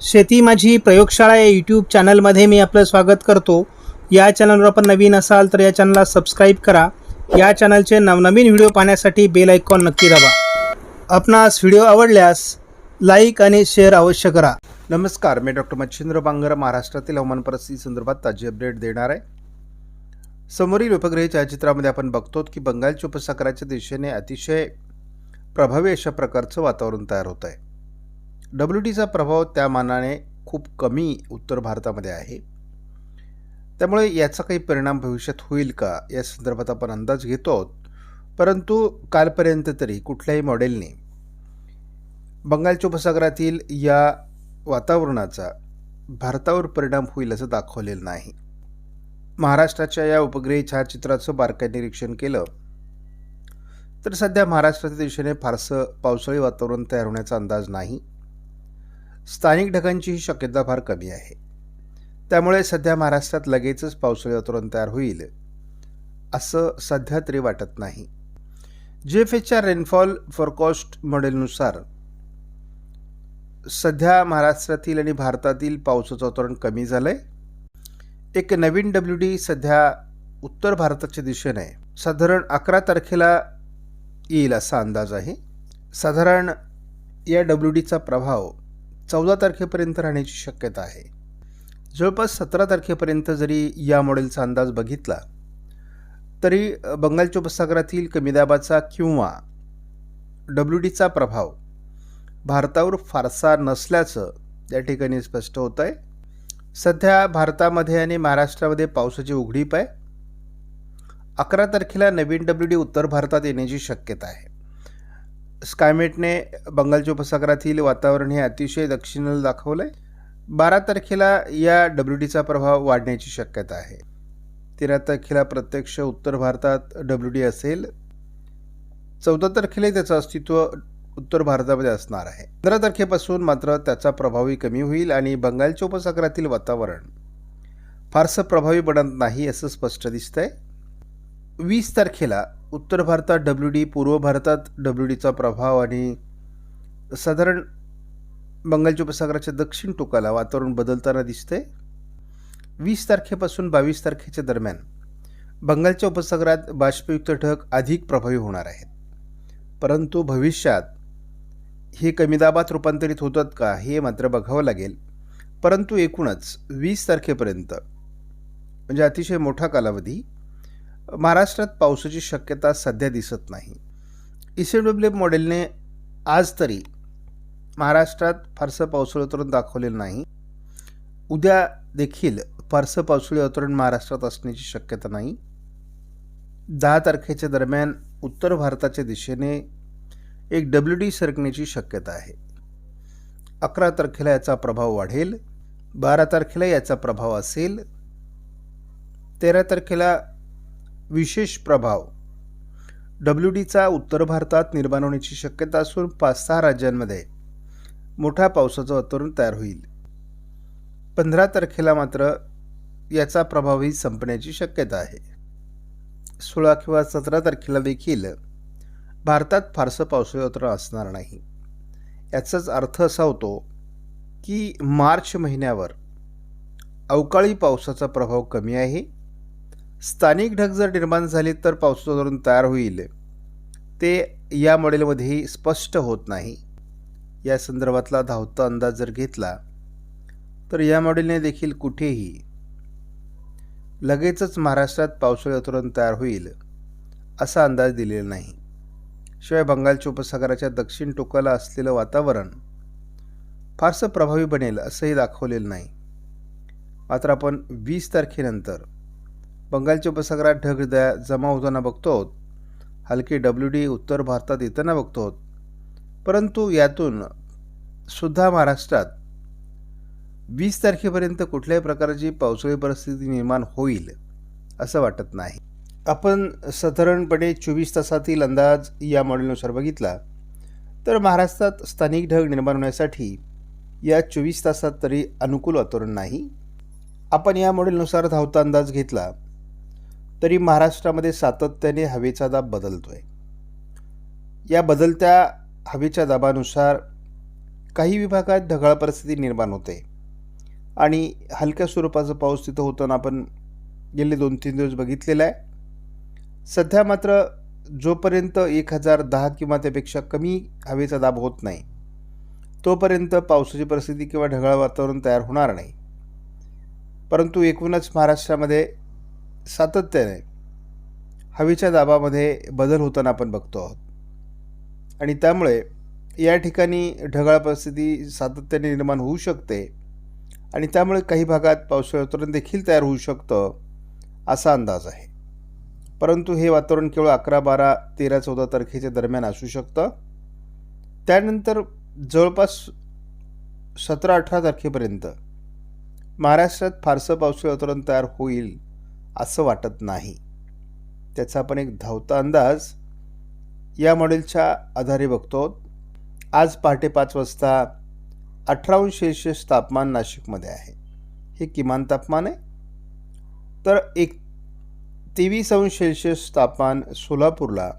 शेती माझी प्रयोगशाळा या यूट्यूब चॅनलमध्ये मी आपलं स्वागत करतो. या चॅनलवर आपण नवीन असाल तर या चॅनलला सबस्क्राईब करा. या चॅनलचे नवनवीन व्हिडिओ पाहण्यासाठी बेल आयकॉन नक्की दाबा. आपणास व्हिडिओ आवडल्यास लाईक आणि शेअर अवश्य करा. नमस्कार मी डॉक्टर मच्छिंद्र बांगर महाराष्ट्रातील हवामान परिस्थिती संदर्भात ताजी अपडेट देणार आहे. समोरील उपग्रही छायाचित्रामध्ये आपण बघतो की बंगालच्या उपसागराच्या दिशेने अतिशय प्रभावी अशा प्रकारचं वातावरण तयार होत आहे. डब्ल्यू टीचा प्रभाव त्या मानाने खूप कमी उत्तर भारतामध्ये आहे. त्यामुळे याचा काही परिणाम भविष्यात होईल का या संदर्भात आपण अंदाज घेतो आहोत. परंतु कालपर्यंत तरी कुठल्याही मॉडेलने बंगालच्या उपसागरातील या वातावरणाचा भारतावर परिणाम होईल असं दाखवलेलं नाही. महाराष्ट्राच्या या उपग्रही छायाचित्राचं बारकाई निरीक्षण केलं तर सध्या महाराष्ट्राच्या दिशेने फारसं पावसाळी वातावरण तयार होण्याचा अंदाज नाही. स्थानिक ढगांची ही शक्यता फार कमी आहे. त्यामुळे सध्या महाराष्ट्रात लगेचच पावसाळी वातावरण तयार होईल असं सध्या तरी वाटत नाही. जी एफ एचच्या रेनफॉल फोरकास्ट मॉडेलनुसार सध्या महाराष्ट्रातील आणि भारतातील पावसाचं वातावरण कमी झालं आहे एक नवीन डब्ल्यू डी सध्या उत्तर भारताच्या दिशेने आहे. साधारण अकरा तारखेला येईल असा अंदाज आहे. साधारण या डब्ल्यू डीचा प्रभाव चौदा तारखेपर्यंत राहण्याची शक्यता आहे. जवळपास सतरा तारखेपर्यंत जरी या मॉडेलचा अंदाज बघितला तरी बंगालच्या उपसागरातील कमी दाबाचा किंवा डब्ल्यू डीचा प्रभाव भारतावर फारसा नसल्याचं या ठिकाणी स्पष्ट होत आहे सध्या भारतामध्ये आणि महाराष्ट्रामध्ये पावसाची उघडीप आहे. अकरा तारखेला नवीन डब्ल्यू डी उत्तर भारतात येण्याची शक्यता आहे. स्कायमेटने बंगालच्या उपसागरातील वातावरण हे अतिशय दक्षिणेला दाखवलं आहे बारा तारखेला या डब्ल्यू डीचा प्रभाव वाढण्याची शक्यता आहे. तेरा तारखेला प्रत्यक्ष उत्तर भारतात डब्ल्यू डी असेल. चौदा तारखेला त्याचं अस्तित्व उत्तर भारतामध्ये असणार आहे. पंधरा तारखेपासून मात्र त्याचा प्रभावही कमी होईल आणि बंगालच्या उपसागरातील वातावरण फारसं प्रभावी बनत नाही असं स्पष्ट दिसतंय. वीस तारखेला उत्तर भारतात डब्ल्यू डी पूर्व भारतात डब्ल्यू डीचा प्रभाव आणि साधारण बंगालच्या उपसागराच्या दक्षिण टोकाला वातावरण बदलताना दिसते वीस तारखेपासून बावीस तारखेच्या दरम्यान बंगालच्या उपसागरात बाष्पयुक्त ढग अधिक प्रभावी होणार आहेत. परंतु भविष्यात हे कमी दाबात रूपांतरित होतात का हे मात्र बघावं लागेल. परंतु एकूणच वीस तारखेपर्यंत म्हणजे अतिशय मोठा कालावधी महाराष्ट्रात पावसाची शक्यता सध्या दिसत नाही. इसे डब्ल्यू मॉडेलने आज तरी महाराष्ट्रात फारसं पावसाळी वातावरण दाखवलेलं नाही. उद्या देखील फारसं पावसाळी वातावरण महाराष्ट्रात असण्याची शक्यता नाही. दहा तारखेच्या दरम्यान उत्तर भारताच्या दिशेने एक डब्ल्यू डी सरकण्याची शक्यता आहे. अकरा तारखेला याचा प्रभाव वाढेल. बारा तारखेला याचा प्रभाव असेल. तेरा तारखेला विशेष प्रभाव. डब्ल्यू डीचा उत्तर भारतात निर्माण होण्याची शक्यता असून पाच सहा राज्यांमध्ये मोठ्या पावसाचं वातावरण तयार होईल. पंधरा तारखेला मात्र याचा प्रभावही संपण्याची शक्यता आहे. सोळा किंवा सतरा तारखेला देखील भारतात फारसं पावसाळी वातावरण असणार नाही. याचाच अर्थ असा होतो की मार्च महिन्यावर अवकाळी पावसाचा प्रभाव कमी आहे. स्थानिक ढग जर निर्माण झाले तर पावसाचं वातावरण तयार होईल. ते या मॉडेलमध्येही स्पष्ट होत नाही. या संदर्भातला धावता अंदाज जर घेतला तर या मॉडेलने देखील कुठेही लगेचच महाराष्ट्रात पावसाळी वातावरण तयार होईल असा अंदाज दिलेला नाही. शिवाय बंगालच्या उपसागराच्या दक्षिण टोकाला असलेलं वातावरण फारसं प्रभावी बनेल असंही दाखवलेलं नाही. मात्र आपण वीस तारखेनंतर बंगालच्या उपसागरात ढग जमा होताना बघतो आहोत. हलके डब्ल्यू डी उत्तर भारतात येताना बघतो आहोत. परंतु यातून सुद्धा महाराष्ट्रात वीस तारखेपर्यंत कुठल्याही प्रकारची पावसाळी परिस्थिती निर्माण होईल असं वाटत नाही. आपण साधारणपणे चोवीस तासातील अंदाज या मॉडेलनुसार बघितला तर महाराष्ट्रात स्थानिक ढग निर्माण होण्यासाठी या चोवीस तासात तरी अनुकूल वातावरण नाही. आपण या मॉडेलनुसार धावता अंदाज घेतला. तरी महाराष्ट्रामध्ये सातत्याने हवेचा दाब बदलतो आहे या बदलत्या हवेच्या दाबानुसार काही विभागात ढगाळ परिस्थिती निर्माण होते आणि हलक्या स्वरूपाचा पाऊस तिथं होताना आपण गेले दोन तीन दिवस बघितलेला आहे. सध्या मात्र जोपर्यंत एक हजार दहा किंवा त्यापेक्षा कमी हवेचा दाब होत नाही तोपर्यंत पावसाची परिस्थिती किंवा ढगाळ वातावरण तयार होणार नाही. परंतु एकूणच महाराष्ट्रामध्ये सातत्याने हवेच्या दाबामध्ये बदल होताना आपण बघतो आहोत. आणि त्यामुळे या ठिकाणी ढगाळ परिस्थिती सातत्याने निर्माण होऊ शकते आणि त्यामुळे काही भागात पावसाळ्यातरण देखील तयार होऊ शकतं असा अंदाज आहे. परंतु हे वातावरण केवळ अकरा बारा तेरा चौदा तारखेच्या दरम्यान असू शकतं. त्यानंतर जवळपास सतरा अठरा तारखेपर्यंत महाराष्ट्रात फारसं पावसाळी वातावरण तयार होईल असं वाटत नाही. त्याचा आपण एक धावता अंदाज या मॉडेलच्या आधारे बघतो. आज पहाटे पाच वाजता अठरा अंश सेल्सिअस तापमान नाशिकमध्ये आहे. हे किमान तापमान आहे? तर एक तेवीस अंश सेल्सिअस तापमान सोलापूरला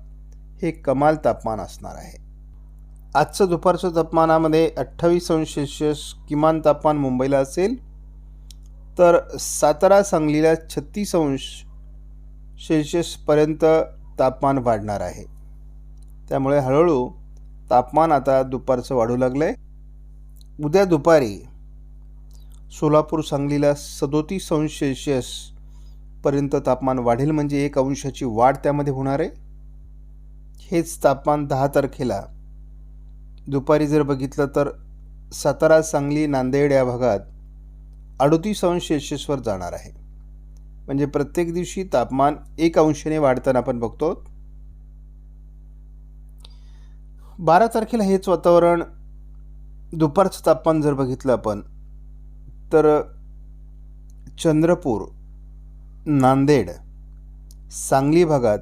हे कमाल तापमान असणार आहे. आजचं दुपारचं तापमानामध्ये अठ्ठावीस अंश सेल्सिअस किमान तापमान मुंबईला असेल. तर सातारा सांगलीला छत्तीस अंश सेल्सिअसपर्यंत तापमान वाढणार आहे. त्यामुळे हळूहळू तापमान आता दुपारचं वाढू लागलं आहे उद्या दुपारी सोलापूर सांगलीला सदोतीस अंश सेल्सिअसपर्यंत तापमान वाढेल म्हणजे एक अंशाची वाढ त्यामध्ये होणार आहे. हेच तापमान दहा तारखेला. दुपारी जर बघितलं तर सातारा सांगली नांदेड या भागात अडोतीस अंश सेल्शियसवर जाणार आहे. म्हणजे प्रत्येक दिवशी तापमान एक अंशाने वाढताना आपण बघतो. बारा तारखेला हेच वातावरण दुपारचं तापमान जर बघितलं आपण तर चंद्रपूर नांदेड सांगली भागात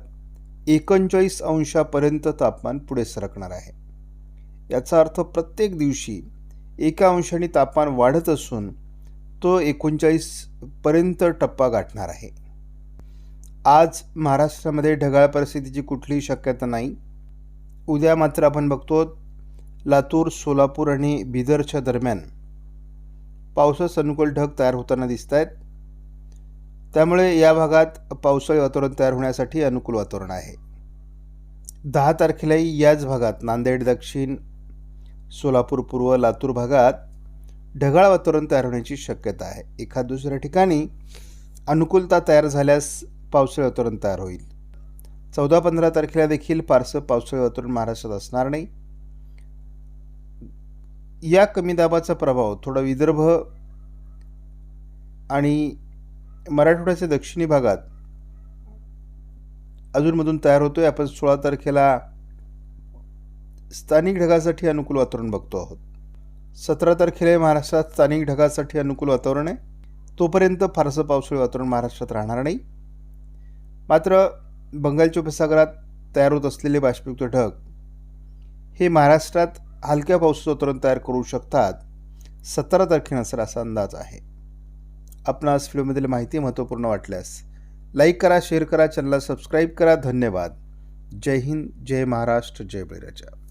एकोणचाळीस अंशापर्यंत तापमान पुढे सरकणार आहे. याचा अर्थ प्रत्येक दिवशी एका अंशाने तापमान वाढत असून तो एकोणचाळीसपर्यंत टप्पा गाठणार आहे. आज महाराष्ट्रामध्ये ढगाळ परिस्थितीची कुठलीही शक्यता नाही. उद्या मात्र आपण बघतो लातूर सोलापूर आणि बिदरच्या दरम्यान पावसास अनुकूल ढग तयार होताना दिसत आहेत त्यामुळे या भागात पावसाळी वातावरण तयार होण्यासाठी अनुकूल वातावरण आहे. दहा तारखेलाही याच भागात नांदेड दक्षिण सोलापूर पूर्व लातूर भागात ढगाळ वातावरण तयार होण्याची शक्यता आहे. एखाद दुसऱ्या ठिकाणी अनुकूलता तयार झाल्यास पावसाळी वातावरण तयार होईल. चौदा पंधरा तारखेला देखील फारसं पावसाळी वातावरण महाराष्ट्रात असणार नाही. या कमी दाबाचा प्रभाव थोडा विदर्भ आणि मराठवाड्याच्या दक्षिणी भागात अजूनमधून तयार होतो आहे आपण सोळा तारखेला स्थानिक ढगासाठी अनुकूल वातावरण बघतो आहोत. सतरा तारखेला महाराष्ट्रात स्थानिक ढगासाठी अनुकूल वातावरण आहे. तोपर्यंत फारसं पावसाळी वातावरण महाराष्ट्रात राहणार नाही. मात्र बंगालच्या उपसागरात तयार होत असलेले बाष्पयुक्त ढग हे महाराष्ट्रात हलक्या पावसाचं वातावरण तयार करू शकतात. सतरा तारखेनंतर असा अंदाज आहे. आपणास व्हिडिओमधील माहिती महत्त्वपूर्ण वाटल्यास लाईक करा शेअर करा चॅनलला सबस्क्राईब करा. धन्यवाद. जय हिंद जय महाराष्ट्र जय बळीराजा.